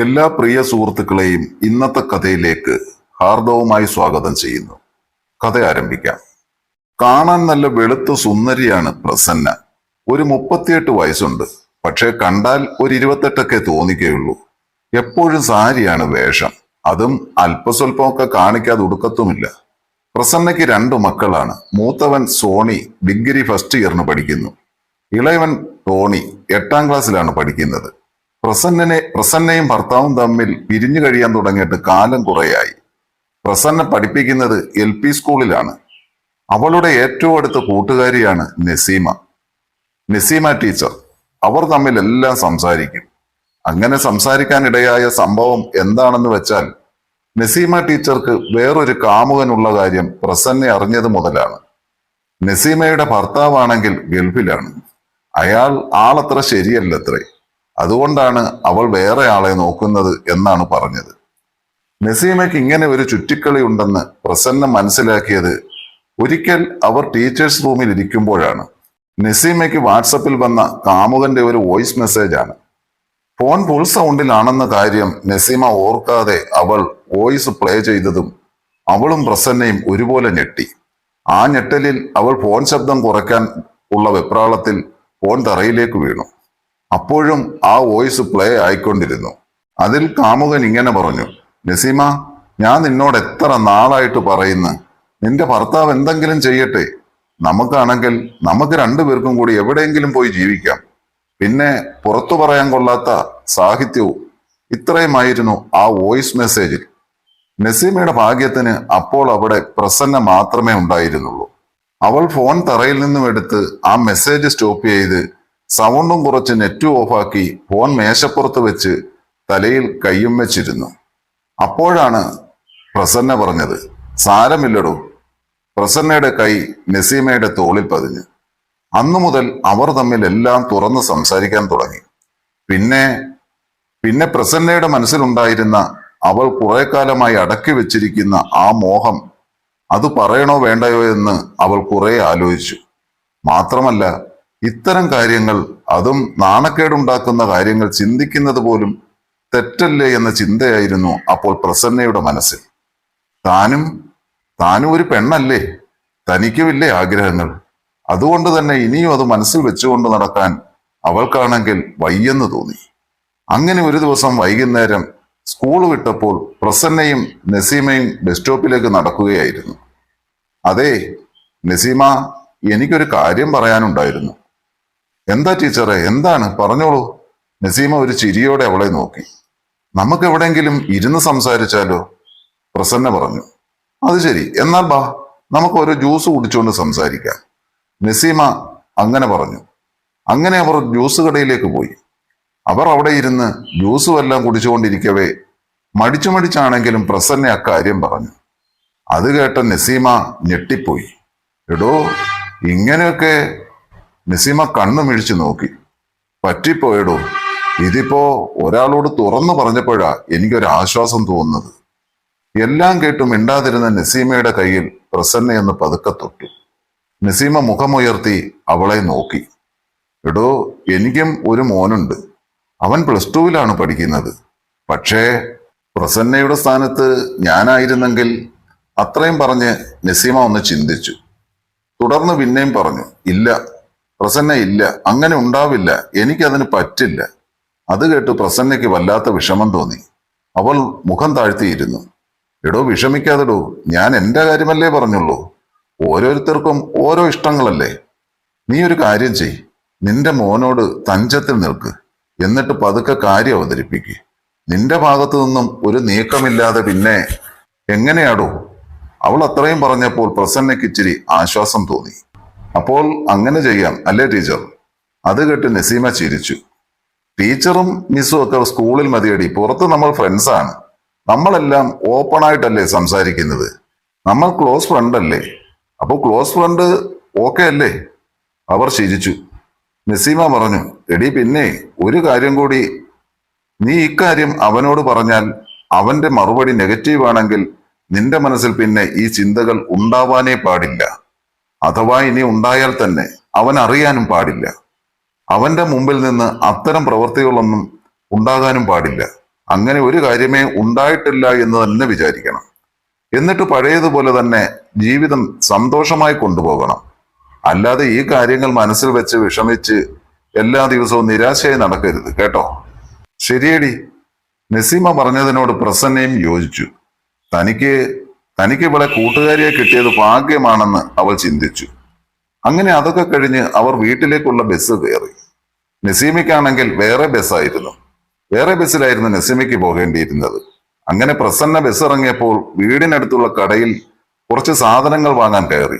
എല്ലാ പ്രിയ സുഹൃത്തുക്കളെയും ഇന്നത്തെ കഥയിലേക്ക് ഹാർദവുമായി സ്വാഗതം ചെയ്യുന്നു. കഥ ആരംഭിക്കാം. കാണാൻ നല്ല വെളുത്ത സുന്ദരിയാണ് പ്രസന്ന. ഒരു മുപ്പത്തിയെട്ട് വയസ്സുണ്ട്. പക്ഷേ കണ്ടാൽ ഒരു ഇരുപത്തെട്ടൊക്കെ തോന്നിക്കുകയുള്ളൂ എപ്പോഴും സാരിയാണ് വേഷം. അതും അല്പസ്വല്പമൊക്കെ കാണിക്കാതെ ഉടുക്കത്തുമില്ല. പ്രസന്നയ്ക്ക് രണ്ടു മക്കളാണ്. മൂത്തവൻ സോണി ഡിഗ്രി ഫസ്റ്റ് ഇയറിന് പഠിക്കുന്നു. ഇളയവൻ ടോണി എട്ടാം ക്ലാസ്സിലാണ് പഠിക്കുന്നത്. പ്രസന്നനെ പ്രസന്നയും ഭർത്താവും തമ്മിൽ പിരിഞ്ഞു കഴിയാൻ തുടങ്ങിയിട്ട് കാലം കുറയായി. പ്രസന്ന പഠിപ്പിക്കുന്നത് എൽ പി സ്കൂളിലാണ്. അവളുടെ ഏറ്റവും അടുത്ത കൂട്ടുകാരിയാണ് നസീമ. നസീമ ടീച്ചർ അവർ തമ്മിൽ എല്ലാം സംസാരിക്കും. അങ്ങനെ സംസാരിക്കാനിടയായ സംഭവം എന്താണെന്ന് വെച്ചാൽ നസീമ ടീച്ചർക്ക് വേറൊരു കാമുകനുള്ള കാര്യം പ്രസന്നെ അറിഞ്ഞത് മുതലാണ്. നസീമയുടെ ഭർത്താവാണെങ്കിൽ ഗൾഫിലാണ്. അയാൾ ആളത്ര ശരിയല്ലത്രേ. അതുകൊണ്ടാണ് അവൾ വേറെ ആളെ നോക്കുന്നത് എന്നാണ് പറഞ്ഞത്. നസീമയ്ക്ക് ഇങ്ങനെ ഒരു ചുറ്റിക്കളി ഉണ്ടെന്ന് പ്രസന്ന മനസ്സിലാക്കിയത് ഒരിക്കൽ അവർ ടീച്ചേഴ്സ് റൂമിൽ ഇരിക്കുമ്പോഴാണ്. നസീമയ്ക്ക് വാട്സപ്പിൽ വന്ന കാമുകന്റെ ഒരു വോയിസ് മെസ്സേജാണ്. ഫോൺ ഫുൾ സൗണ്ടിലാണെന്ന കാര്യം നസീമ ഓർക്കാതെ അവൾ വോയിസ് പ്ലേ ചെയ്തതും അവളും പ്രസന്നയും ഒരുപോലെ ഞെട്ടി. ആ ഞെട്ടലിൽ അവൾ ഫോൺ ശബ്ദം കുറയ്ക്കാൻ ഉള്ള വെപ്രാളത്തിൽ ഫോൺ തറയിലേക്ക് വീണു. അപ്പോഴും ആ വോയിസ് പ്ലേ ആയിക്കൊണ്ടിരുന്നു. അതിൽ കാമുകൻ ഇങ്ങനെ പറഞ്ഞു നസീമ ഞാൻ നിന്നോട് എത്ര നാളായിട്ട് പറയുന്നു? നിന്റെ ഭർത്താവ് എന്തെങ്കിലും ചെയ്യട്ടെ. നമുക്കാണെങ്കിൽ നമുക്ക് രണ്ടുപേർക്കും കൂടി എവിടെയെങ്കിലും പോയി ജീവിക്കാം. പിന്നെ പുറത്തു പറയാൻ കൊള്ളാത്ത സാഹിത്യവും. ഇത്രയുമായിരുന്നു ആ വോയിസ് മെസ്സേജിൽ. നസീമയുടെ ഭാഗ്യത്തിന് അപ്പോൾ അവിടെ പ്രസന്ന മാത്രമേ ഉണ്ടായിരുന്നുള്ളൂ. അവൾ ഫോൺ തറയിൽ നിന്നും എടുത്ത് ആ മെസ്സേജ് സ്റ്റോപ്പ് ചെയ്ത് സൗണ്ടും കുറച്ച് നെറ്റും ഓഫാക്കി ഫോൺ മേശപ്പുറത്ത് വെച്ച് തലയിൽ കയ്യും വെച്ചിരുന്നു. അപ്പോഴാണ് പ്രസന്ന പറഞ്ഞത് സാരമില്ലടോ. പ്രസന്നയുടെ കൈ നസീമയുടെ തോളിൽ പതിഞ്ഞു. അന്നു മുതൽ അവർ തമ്മിൽ എല്ലാം തുറന്ന് സംസാരിക്കാൻ തുടങ്ങി. പിന്നെ പിന്നെ പ്രസന്നയുടെ മനസ്സിലുണ്ടായിരുന്ന അവൾ കുറെ കാലമായി അടക്കി വെച്ചിരിക്കുന്ന ആ മോഹം അത് പറയണോ വേണ്ടയോ എന്ന് അവൾ കുറെ ആലോചിച്ചു. മാത്രമല്ല ഇത്തരം കാര്യങ്ങൾ അതും നാണക്കേടുണ്ടാക്കുന്ന കാര്യങ്ങൾ ചിന്തിക്കുന്നത് പോലും തെറ്റല്ലേ എന്ന ചിന്തയായിരുന്നു അപ്പോൾ പ്രസന്നയുടെ മനസ്സിൽ. താനും താനും ഒരു പെണ്ണല്ലേ? തനിക്കുമില്ലേ ആഗ്രഹങ്ങൾ? അതുകൊണ്ട് തന്നെ ഇനിയും അത് മനസ്സിൽ വെച്ചുകൊണ്ട് നടക്കാൻ അവൾക്കാണെങ്കിൽ വയ്യെന്ന് തോന്നി. അങ്ങനെ ഒരു ദിവസം വൈകുന്നേരം സ്കൂൾ വിട്ടപ്പോൾ പ്രസന്നയും നസീമയും ബസ് സ്റ്റോപ്പിലേക്ക് നടക്കുകയായിരുന്നു. അതെ നസീമ എനിക്കൊരു കാര്യം പറയാനുണ്ടായിരുന്നു. എന്താ ടീച്ചറെ? എന്താണ്? പറഞ്ഞോളൂ. നസീമ ഒരു ചിരിയോടെ അവളെ നോക്കി. നമുക്ക് എവിടെയെങ്കിലും ഇരുന്ന് സംസാരിച്ചാലോ? പ്രസന്ന പറഞ്ഞു. അത് ശരി. എന്നാൽ ബാ നമുക്ക് ഒരു ജ്യൂസ് കുടിച്ചുകൊണ്ട് സംസാരിക്കാം. നസീമ അങ്ങനെ പറഞ്ഞു. അങ്ങനെ അവർ ജ്യൂസ് കടയിലേക്ക് പോയി. അവർ അവിടെ ഇരുന്ന് ജ്യൂസും എല്ലാം കുടിച്ചുകൊണ്ടിരിക്കവേ മടിച്ചു മടിച്ചാണെങ്കിലും പ്രസന്ന അക്കാര്യം പറഞ്ഞു. അത് കേട്ട നസീമ ഞെട്ടിപ്പോയി. എടോ ഇങ്ങനെയൊക്കെ നസീമ കണ്ണു മിഴിച്ചു നോക്കി. പറ്റിപ്പോയടോ. ഇതിപ്പോ ഒരാളോട് തുറന്നു പറഞ്ഞപ്പോഴാ എനിക്കൊരാശ്വാസം തോന്നുന്നത്. എല്ലാം കേട്ടും മിണ്ടാതിരുന്ന നസീമയുടെ കയ്യിൽ പ്രസന്നയെന്ന് പതുക്കെ തൊട്ടു. നസീമ മുഖമുയർത്തി അവളെ നോക്കി. എടോ എനിക്കും ഒരു മോനുണ്ട്. അവൻ പ്ലസ് ടുവിലാണ് പഠിക്കുന്നത്. പക്ഷേ പ്രസന്നയുടെ സ്ഥാനത്ത് ഞാനായിരുന്നെങ്കിൽ അത്രയും പറഞ്ഞ് നസീമ ഒന്ന് ചിന്തിച്ചു. തുടർന്ന് പിന്നെയും പറഞ്ഞു ഇല്ല പ്രസന്ന ഇല്ല. അങ്ങനെ ഉണ്ടാവില്ല. എനിക്കതിന് പറ്റില്ല. അത് കേട്ട് പ്രസന്നയ്ക്ക് വല്ലാത്ത വിഷമം തോന്നി. അവൾ മുഖം താഴ്ത്തിയിരുന്നു. എടോ വിഷമിക്കാതെടോ. ഞാൻ എന്റെ കാര്യമല്ലേ പറഞ്ഞുള്ളൂ? ഓരോരുത്തർക്കും ഓരോ ഇഷ്ടങ്ങളല്ലേ? നീ ഒരു കാര്യം ചെയ് നിന്റെ മോനോട് തഞ്ചത്തിൽ നിൽക്ക്. എന്നിട്ട് പതുക്കെ കാര്യം അവതരിപ്പിക്കുക നിന്റെ ഭാഗത്തു നിന്നും ഒരു നീക്കമില്ലാതെ പിന്നെ എങ്ങനെയാടോ? അവൾ അത്രയും പറഞ്ഞപ്പോൾ പ്രസന്നയ്ക്ക് ഇച്ചിരി ആശ്വാസം തോന്നി. അപ്പോൾ അങ്ങനെ ചെയ്യാം അല്ലേ ടീച്ചർ? അത് കേട്ട് നസീമ ചിരിച്ചു. ടീച്ചറും മിസ്സും ഒക്കെ സ്കൂളിൽ മതിയടി പുറത്ത് നമ്മൾ ഫ്രണ്ട്സാണ് നമ്മളെല്ലാം ഓപ്പൺ ആയിട്ടല്ലേ സംസാരിക്കുന്നത്? നമ്മൾ ക്ലോസ് ഫ്രണ്ട് അല്ലേ? അപ്പോൾ ക്ലോസ് ഫ്രണ്ട് ഓക്കെ അല്ലേ? അവർ ചിരിച്ചു. നസീമ പറഞ്ഞു എടി പിന്നെ ഒരു കാര്യം കൂടി. നീ ഇക്കാര്യം അവനോട് പറഞ്ഞാൽ അവന്റെ മറുപടി നെഗറ്റീവ് ആണെങ്കിൽ നിന്റെ മനസ്സിൽ പിന്നെ ഈ ചിന്തകൾ ഉണ്ടാവാനേ പാടില്ല. അഥവാ ഇനി ഉണ്ടായാൽ തന്നെ അവൻ അറിയാനും പാടില്ല. അവന്റെ മുമ്പിൽ നിന്ന് അത്തരം പ്രവൃത്തികളൊന്നും ഉണ്ടാകാനും പാടില്ല. അങ്ങനെ ഒരു കാര്യമേ ഉണ്ടായിട്ടില്ല എന്ന് തന്നെ വിചാരിക്കണം. എന്നിട്ട് പഴയതുപോലെ തന്നെ ജീവിതം സന്തോഷമായി കൊണ്ടുപോകണം. അല്ലാതെ ഈ കാര്യങ്ങൾ മനസ്സിൽ വെച്ച് വിഷമിച്ച് എല്ലാ ദിവസവും നിരാശയായി നടക്കരുത്. കേട്ടോ? ശരിയടി. നസീമ പറഞ്ഞതിനോട് പ്രസന്നയും യോജിച്ചു. തനിക്ക് തനിക്ക് ഇവിടെ കൂട്ടുകാരിയെ കിട്ടിയത് ഭാഗ്യമാണെന്ന് അവൾ ചിന്തിച്ചു. അങ്ങനെ അതൊക്കെ കഴിഞ്ഞ് അവർ വീട്ടിലേക്കുള്ള ബസ് കയറി. നസീമിക്കാണെങ്കിൽ വേറെ ബസ്സായിരുന്നു വേറെ ബസ്സിലായിരുന്നു നസീമയ്ക്ക് പോകേണ്ടിയിരുന്നത്. അങ്ങനെ പ്രസന്ന ബസ് ഇറങ്ങിയപ്പോൾ വീടിനടുത്തുള്ള കടയിൽ കുറച്ച് സാധനങ്ങൾ വാങ്ങാൻ കയറി.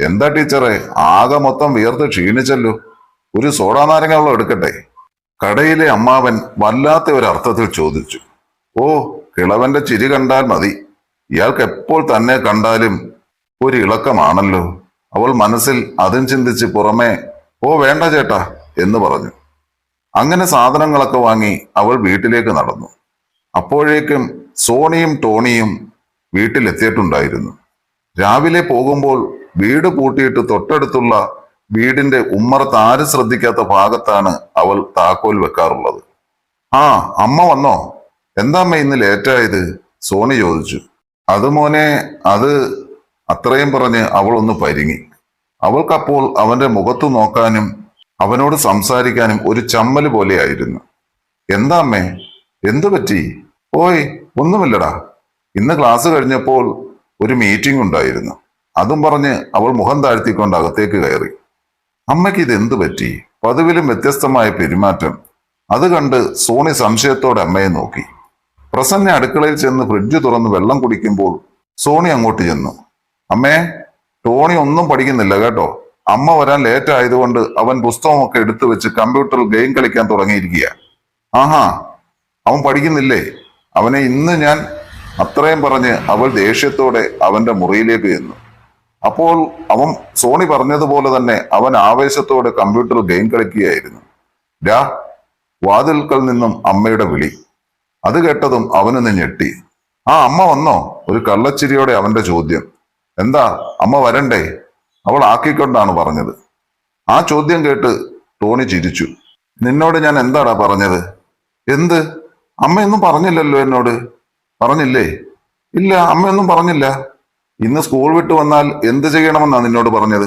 എന്താ ടീച്ചറെ ആകെ മൊത്തം വിയർത്ത് ക്ഷീണിച്ചല്ലോ. ഒരു സോഡാ നാരങ്ങ വെള്ളം എടുക്കട്ടെ? കടയിലെ അമ്മാവൻ വല്ലാത്ത ഒരു അർത്ഥത്തിൽ ചോദിച്ചു. ഓ കിളവന്റെ ചിരി കണ്ടാൽ മതി. ഇയാൾക്ക് എപ്പോൾ തന്നെ കണ്ടാലും ഒരു ഇളക്കമാണല്ലോ. അവൾ മനസ്സിൽ അതും ചിന്തിച്ച് പുറമേ ഓ വേണ്ട ചേട്ടാ എന്ന് പറഞ്ഞു. അങ്ങനെ സാധനങ്ങളൊക്കെ വാങ്ങി അവൾ വീട്ടിലേക്ക് നടന്നു. അപ്പോഴേക്കും സോണിയും ടോണിയും വീട്ടിലെത്തിയിട്ടുണ്ടായിരുന്നു. രാവിലെ പോകുമ്പോൾ വീട് പൂട്ടിയിട്ട് തൊട്ടടുത്തുള്ള വീടിന്റെ ഉമ്മറത്ത് ആരും ശ്രദ്ധിക്കാത്ത ഭാഗത്താണ് അവൾ താക്കോൽ വെക്കാറുള്ളത്. ആ അമ്മ വന്നോ? എന്താ അമ്മ ഇന്ന് ലേറ്റായത്? സോണി ചോദിച്ചു. അത് മോനെ അത് അത്രയും പറഞ്ഞ് അവൾ ഒന്ന് പരിങ്ങി. അവൾക്കപ്പോൾ അവന്റെ മുഖത്തു നോക്കാനും അവനോട് സംസാരിക്കാനും ഒരു ചമ്മൽ പോലെയായിരുന്നു. എന്താ അമ്മേ എന്തു പറ്റി? ഓയ് ഒന്നുമില്ലടാ. ഇന്ന് ക്ലാസ് കഴിഞ്ഞപ്പോൾ ഒരു മീറ്റിംഗ് ഉണ്ടായിരുന്നു. അതും പറഞ്ഞ് അവൾ മുഖം താഴ്ത്തിക്കൊണ്ട് അകത്തേക്ക് കയറി. അമ്മയ്ക്ക് ഇത് എന്തു പറ്റി? പതിവിലും വ്യത്യസ്തമായ പെരുമാറ്റം. അത് കണ്ട് സോണി സംശയത്തോടെ അമ്മയെ നോക്കി. പ്രസന്ന അടുക്കളയിൽ ചെന്ന് ഫ്രിഡ്ജ് തുറന്ന് വെള്ളം കുടിക്കുമ്പോൾ സോണി അങ്ങോട്ട് ചെന്നു. അമ്മേ ടോണി ഒന്നും പഠിക്കുന്നില്ല കേട്ടോ. അമ്മ വരാൻ ലേറ്റ് ആയതുകൊണ്ട് അവൻ പുസ്തകമൊക്കെ എടുത്തു വെച്ച് കമ്പ്യൂട്ടറിൽ ഗെയിം കളിക്കാൻ തുടങ്ങിയിരിക്കുക ആഹാ അവൻ പഠിക്കുന്നില്ലേ? അവനെ ഇന്ന് ഞാൻ അത്രയും പറഞ്ഞ് അവൾ ദേഷ്യത്തോടെ അവന്റെ മുറിയിലേക്ക് ചെന്നു. അപ്പോൾ അവൻ സോണി പറഞ്ഞതുപോലെ തന്നെ അവൻ ആവേശത്തോടെ കമ്പ്യൂട്ടറിൽ ഗെയിം കളിക്കുകയായിരുന്നു. രാ വാതിൽക്കൽ നിന്നും അമ്മയുടെ വിളി. അത് കേട്ടതും അവനൊന്ന് ഞെട്ടി. ആ അമ്മ വന്നോ? ഒരു കള്ളച്ചിരിയോടെ അവന്റെ ചോദ്യം. എന്താ? അമ്മ വരണ്ടേ? അവൾ ആക്കിക്കൊണ്ടാണ് പറഞ്ഞത്. ആ ചോദ്യം കേട്ട് ടോണി ചിരിച്ചു. നിന്നോട് ഞാൻ എന്താടാ പറഞ്ഞത്? എന്ത്? അമ്മയൊന്നും പറഞ്ഞില്ലല്ലോ എന്നോട്? പറഞ്ഞില്ലേ? ഇല്ല അമ്മയൊന്നും പറഞ്ഞില്ല. ഇന്ന് സ്കൂൾ വിട്ട് വന്നാൽ എന്ത് ചെയ്യണമെന്നാ നിന്നോട് പറഞ്ഞത്?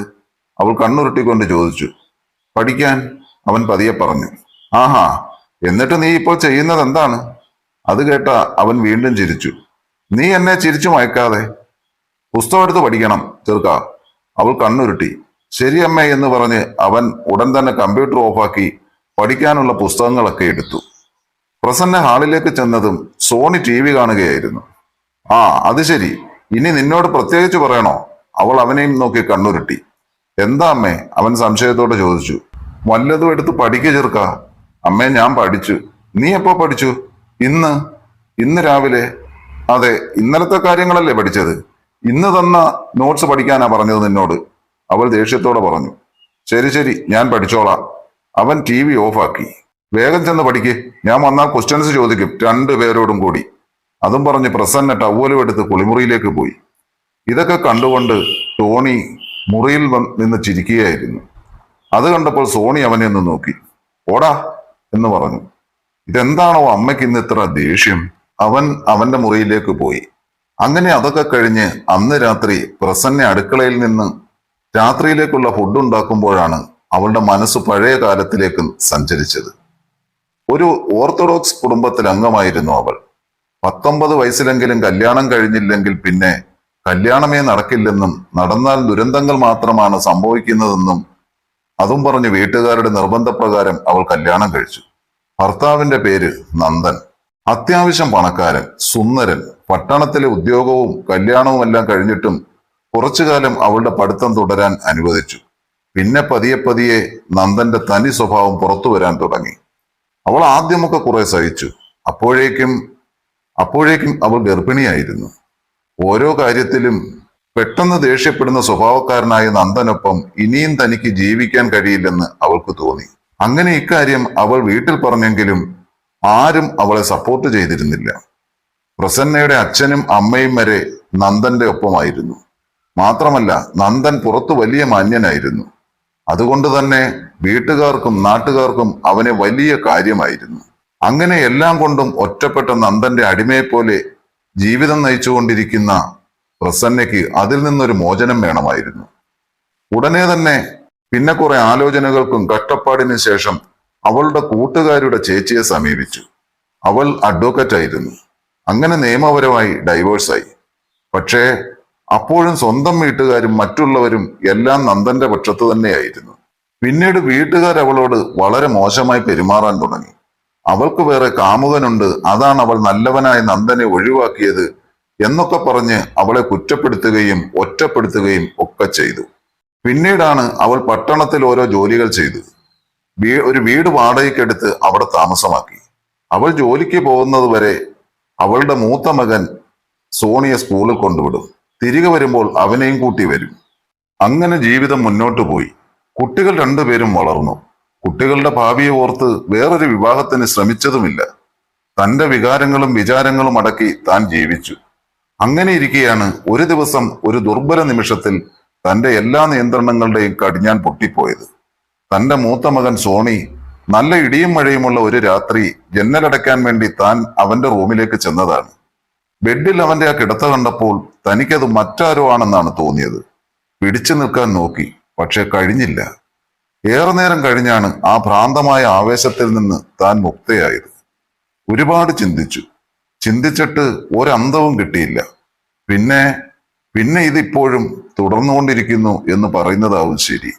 അവൾ കണ്ണുരുട്ടിക്കൊണ്ട് ചോദിച്ചു. പഠിക്കാൻ അവൻ പതിയെ പറഞ്ഞു. ആഹാ എന്നിട്ട് നീ ഇപ്പോൾ ചെയ്യുന്നത് എന്താണ്? അത് കേട്ട അവൻ വീണ്ടും ചിരിച്ചു. നീ എന്നെ ചിരിച്ചു മയക്കാതെ. പുസ്തകം എടുത്ത് പഠിക്കണം ചെറുക്ക. അവൾ കണ്ണുരുട്ടി. ശരി അമ്മേ എന്ന് പറഞ്ഞ് അവൻ ഉടൻ തന്നെ കമ്പ്യൂട്ടർ ഓഫാക്കി പഠിക്കാനുള്ള പുസ്തകങ്ങളൊക്കെ എടുത്തു. പ്രസന്ന ഹാളിലേക്ക് ചെന്നതും സോണി ടി വി കാണുകയായിരുന്നു. ആ അത് ശരി. ഇനി നിന്നോട് പ്രത്യേകിച്ച് പറയണോ? അവൾ അവനെയും നോക്കി കണ്ണുരുട്ടി. എന്താ അമ്മേ? അവൻ സംശയത്തോടെ ചോദിച്ചു. വല്ലതും എടുത്ത് പഠിക്കുക ചെറുക്ക. അമ്മേ ഞാൻ പഠിച്ചു. നീ എപ്പോ പഠിച്ചു? ഇന്ന് ഇന്ന് രാവിലെ അതെ ഇന്നലത്തെ കാര്യങ്ങളല്ലേ പഠിച്ചത്? ഇന്ന് തന്ന നോട്ട്സ് പഠിക്കാനാ പറഞ്ഞത് നിന്നോട്. അവൾ ദേഷ്യത്തോടെ പറഞ്ഞു ശരി ശരി ഞാൻ പഠിച്ചോളാം. അവൻ ടി വി ഓഫാക്കി വേഗം ചെന്ന് പഠിക്ക് ഞാൻ വന്നാൽ ക്വസ്റ്റ്യൻസ് ചോദിക്കും രണ്ടു പേരോടും കൂടി. അതും പറഞ്ഞ് പ്രസന്ന ടവലും എടുത്ത് കുളിമുറിയിലേക്ക് പോയി. ഇതൊക്കെ കണ്ടുകൊണ്ട് ടോണി മുറിയിൽ നിന്ന് ചിരിക്കുകയായിരുന്നു. അത് കണ്ടപ്പോൾ സോണി അവനെ ഒന്ന് നോക്കി. ഓടാ എന്ന് പറഞ്ഞു. ഇതെന്താണോ അമ്മയ്ക്ക് ഇന്ന് ഇത്ര ദേഷ്യം? അവൻ അവന്റെ മുറിയിലേക്ക് പോയി. അങ്ങനെ അതൊക്കെ കഴിഞ്ഞ് അന്ന് രാത്രി പ്രസന്ന അടുക്കളയിൽ നിന്ന് രാത്രിയിലേക്കുള്ള ഫുഡ് ഉണ്ടാക്കുമ്പോഴാണ് അവളുടെ മനസ്സ് പഴയ കാലത്തിലേക്ക് സഞ്ചരിച്ചത്. ഒരു ഓർത്തഡോക്സ് കുടുംബത്തിൽ അംഗമായിരുന്നു അവൾ. പത്തൊമ്പത് വയസ്സിലെങ്കിലും കല്യാണം കഴിഞ്ഞില്ലെങ്കിൽ പിന്നെ കല്യാണമേ നടക്കില്ലെന്നും നടന്നാൽ ദുരന്തങ്ങൾ മാത്രമാണ് സംഭവിക്കുന്നതെന്നും അതും പറഞ്ഞ് വീട്ടുകാരുടെ നിർബന്ധപ്രകാരം അവൾ കല്യാണം കഴിച്ചു. ഭർത്താവിന്റെ പേര് നന്ദൻ. അത്യാവശ്യം പണക്കാരൻ സുന്ദരൻ. പട്ടണത്തിലെ ഉദ്യോഗവും കല്യാണവും എല്ലാം കഴിഞ്ഞിട്ടും കുറച്ചു കാലം അവളുടെ പഠിത്തം തുടരാൻ അനുവദിച്ചു. പിന്നെ പതിയെ പതിയെ നന്ദന്റെ തനി സ്വഭാവം പുറത്തു വരാൻ തുടങ്ങി. അവൾ ആദ്യമൊക്കെ കുറെ സഹിച്ചു. അപ്പോഴേക്കും അപ്പോഴേക്കും അവൾ ഗർഭിണിയായിരുന്നു. ഓരോ കാര്യത്തിലും പെട്ടെന്ന് ദേഷ്യപ്പെടുന്ന സ്വഭാവക്കാരനായ നന്ദനൊപ്പം ഇനിയും തനിക്ക് ജീവിക്കാൻ കഴിയില്ലെന്ന് അവൾക്ക് തോന്നി. അങ്ങനെ ഇക്കാര്യം അവൾ വീട്ടിൽ പറഞ്ഞെങ്കിലും ആരും അവളെ സപ്പോർട്ട് ചെയ്തിരുന്നില്ല. പ്രസന്നയുടെ അച്ഛനും അമ്മയും വരെ നന്ദന്റെ ഒപ്പമായിരുന്നു. മാത്രമല്ല നന്ദൻ പുറത്തു വലിയ മാന്യനായിരുന്നു. അതുകൊണ്ട് തന്നെ വീട്ടുകാർക്കും നാട്ടുകാർക്കും അവനെ വലിയ കാര്യമായിരുന്നു. അങ്ങനെ എല്ലാം കൊണ്ടും ഒറ്റപ്പെട്ട നന്ദന്റെ അടിമയെപ്പോലെ ജീവിതം നയിച്ചുകൊണ്ടിരിക്കുന്ന പ്രസന്നയ്ക്ക് അതിൽ നിന്നൊരു മോചനം വേണമായിരുന്നു. ഉടനെ തന്നെ പിന്നെ കുറെ ആലോചനകൾക്കും കഷ്ടപ്പാടിനു ശേഷം അവളുടെ കൂട്ടുകാരുടെ ചേച്ചിയെ സമീപിച്ചു. അവൾ അഡ്വക്കറ്റ് ആയിരുന്നു. അങ്ങനെ നിയമപരമായി ഡൈവേഴ്സായി പക്ഷേ അപ്പോഴും സ്വന്തം വീട്ടുകാരും മറ്റുള്ളവരും എല്ലാം നന്ദന്റെ പക്ഷത്ത് തന്നെയായിരുന്നു. പിന്നീട് വീട്ടുകാർ അവളോട് വളരെ മോശമായി പെരുമാറാൻ തുടങ്ങി. അവൾക്ക് വേറെ കാമുകനുണ്ട് അതാണ് അവൾ നല്ലവനായ നന്ദനെ ഒഴിവാക്കിയത് എന്നൊക്കെ പറഞ്ഞ് അവളെ കുറ്റപ്പെടുത്തുകയും ഒറ്റപ്പെടുത്തുകയും ഒക്കെ ചെയ്തു. പിന്നീടാണ് അവൾ പട്ടണത്തിൽ ഓരോ ജോലികൾ ചെയ്തു വീ- ഒരു വീട് വാടകയ്ക്കെടുത്ത് അവിടെ താമസമാക്കി. അവൾ ജോലിക്ക് പോകുന്നത് വരെ അവളുടെ മൂത്ത മകൻ സോണിയെ സ്കൂളിൽ കൊണ്ടുവിടും. തിരികെ വരുമ്പോൾ അവനെയും കൂട്ടി വരും. അങ്ങനെ ജീവിതം മുന്നോട്ട് പോയി. കുട്ടികൾ രണ്ടുപേരും വളർന്നു. കുട്ടികളുടെ ഭാവിയെ ഓർത്ത് വേറൊരു വിവാഹത്തിന് ശ്രമിച്ചതുമില്ല. തന്റെ വികാരങ്ങളും വിചാരങ്ങളും അടക്കി താൻ ജീവിച്ചു. അങ്ങനെ ഇരിക്കെയാണ് ഒരു ദിവസം ഒരു ദുർബല നിമിഷത്തിൽ തന്റെ എല്ലാ നിയന്ത്രണങ്ങളുടെയും കടിഞ്ഞാൻ പൊട്ടിപ്പോയത്. തന്റെ മൂത്ത മകൻ സോണി നല്ല ഇടിയും മഴയുമുള്ള ഒരു രാത്രി ജന്നലടയ്ക്കാൻ വേണ്ടി താൻ അവന്റെ റൂമിലേക്ക് ചെന്നതാണ്. ബെഡിൽ അവന്റെ ആ കിടത്ത കണ്ടപ്പോൾ തനിക്കത് മറ്റാരോ ആണെന്നാണ് തോന്നിയത്. പിടിച്ചു നിൽക്കാൻ നോക്കി പക്ഷെ കഴിഞ്ഞില്ല. ഏറെ നേരം കഴിഞ്ഞാണ് ആ ഭ്രാന്തമായ ആവേശത്തിൽ നിന്ന് താൻ മുക്തയായത്. ഒരുപാട് ചിന്തിച്ചു. ചിന്തിച്ചിട്ട് ഒരന്തവും കിട്ടിയില്ല. പിന്നെ പിന്നെ ഇതിപ്പോഴും തുടർന്നുകൊണ്ടിരിക്കുന്നു എന്ന് പറയുന്നതാവും ശരി.